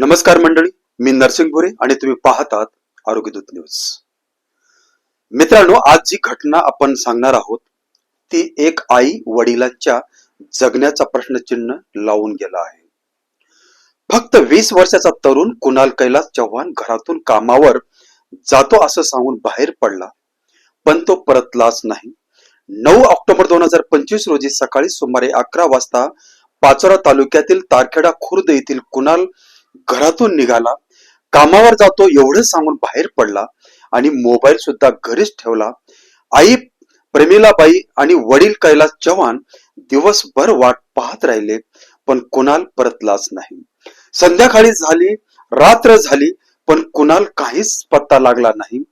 नमस्कार मंडळी मी नरसिंग भोरे आणि तुम्ही पाहतात आरोग्यदूत न्यूज. मित्रांनो आज जी घटना आपण सांगणार आहोत ती एक आई वडिलांच्या जगण्याचा प्रश्नचिन्ह लावून गेला आहे. फक्त वीस वर्षाचा तरुण कुणाल कैलास चव्हाण घरातून कामावर जातो असं सांगून बाहेर पडला पण तो परतलाच नाही. नऊ ऑक्टोबर दोन हजार पंचवीस रोजी सकाळी सुमारे अकरा वाजता पाचोरा तालुक्यातील तारखेडा खुर्द येथील कुणाल घरातून निघाला कामावर जातो एवढं सांगून बाहेर पडला आणि मोबाईल सुद्धा घरीच ठेवला. आई प्रमिलाबाई आणि वडील कैलास चव्हाण दिवसभर वाट पाहत राहिले पण कुणाल परतलाच नाही. संध्याकाळी झाली रात्र झाली पण कुणाल काहीच पत्ता लागला नाही.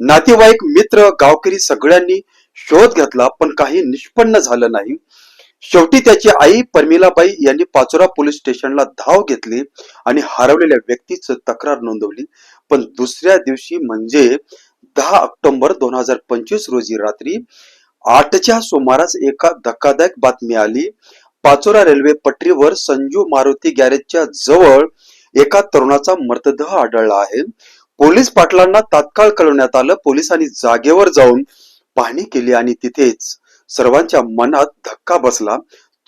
नातेवाईक मित्र गावकरी सगळ्यांनी शोध घेतला पण काही निष्पन्न झालं नाही. शेवटी त्याची आई परमिलाबाई यांनी पाचोरा पोलीस स्टेशनला धाव घेतली आणि हरवलेल्या व्यक्तीचं तक्रार नोंदवली. पण दुसऱ्या दिवशी म्हणजे दहा ऑक्टोबर दोन हजार पंचवीस रोजी रात्री आठच्या सुमारास एका धक्कादायक बातमी आली. पाचोरा रेल्वे पटरीवर संजू मारुती गॅरेजच्या जवळ एका तरुणाचा मृतदेह आढळला आहे. पोलीस पाटलांना तात्काळ कळवण्यात आलं. पोलिसांनी जागेवर जाऊन पाहणी केली आणि तिथेच सर्वांच्या मनात धक्का बसला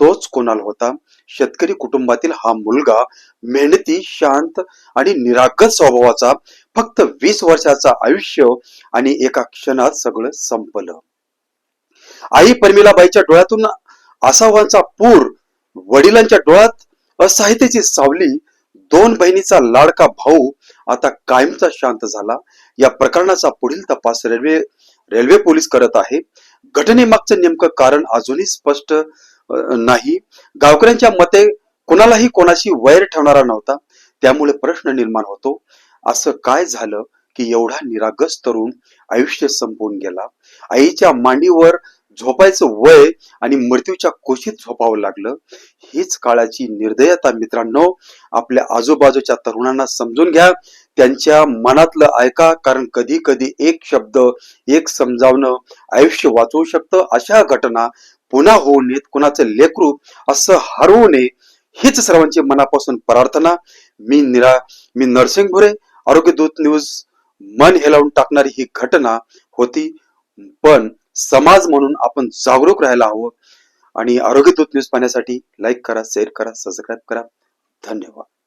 तोच कोणाल होता? शेतकरी कुटुंबातील हा मुलगा मेहनती शांत आणि निरागत स्वभावाचा फक्त वीस वर्षाचा आयुष्य आणि एका क्षणात सगळं संपलं. आई परमिलाबाईच्या डोळ्यातून आसावांचा पूर वडिलांच्या डोळ्यात असहायतेची सावली दोन बहिणीचा लाडका भाऊ आता कायमचा शांत झाला. या प्रकरणाचा पुढील तपास रेल्वे रेल्वे पोलीस करत आहे. घटनेमागचं नेमकं कारण अजूनही स्पष्ट नाही. गावकऱ्यांच्या मते कोणालाही कोणाशी वैर ठेवणारा नव्हता. त्यामुळे प्रश्न निर्माण होतो. असं काय झालं की एवढा निरागस तरुण आयुष्य संपवून गेला? आईच्या मांडीवर झोपायचं वय आणि मृत्यूच्या कोशीत झोपावं लागलं. हीच काळाची निर्दयता मित्रांनो. आपल्या आजूबाजूच्या तरुणांना समजून घ्या. त्यांच्या मनातलं ऐका कारण कधी कधी एक शब्द एक समजावणं आयुष्य वाचवू शकतं. अशा घटना पुन्हा होऊ नयेत. कुणाचं लेखरूप असं हरवू नये हीच सर्वांची मनापासून प्रार्थना. मी निरा मी नरसिंग भुरे आरोग्यदूत न्यूज मन हेलावून टाकणारी ही घटना होती. पण समाज म्हणून आपण जागरूक राहायला हवं. आणि आरोग्यदूत न्यूज पाहण्यासाठी लाईक करा शेअर करा सबस्क्राईब करा. धन्यवाद.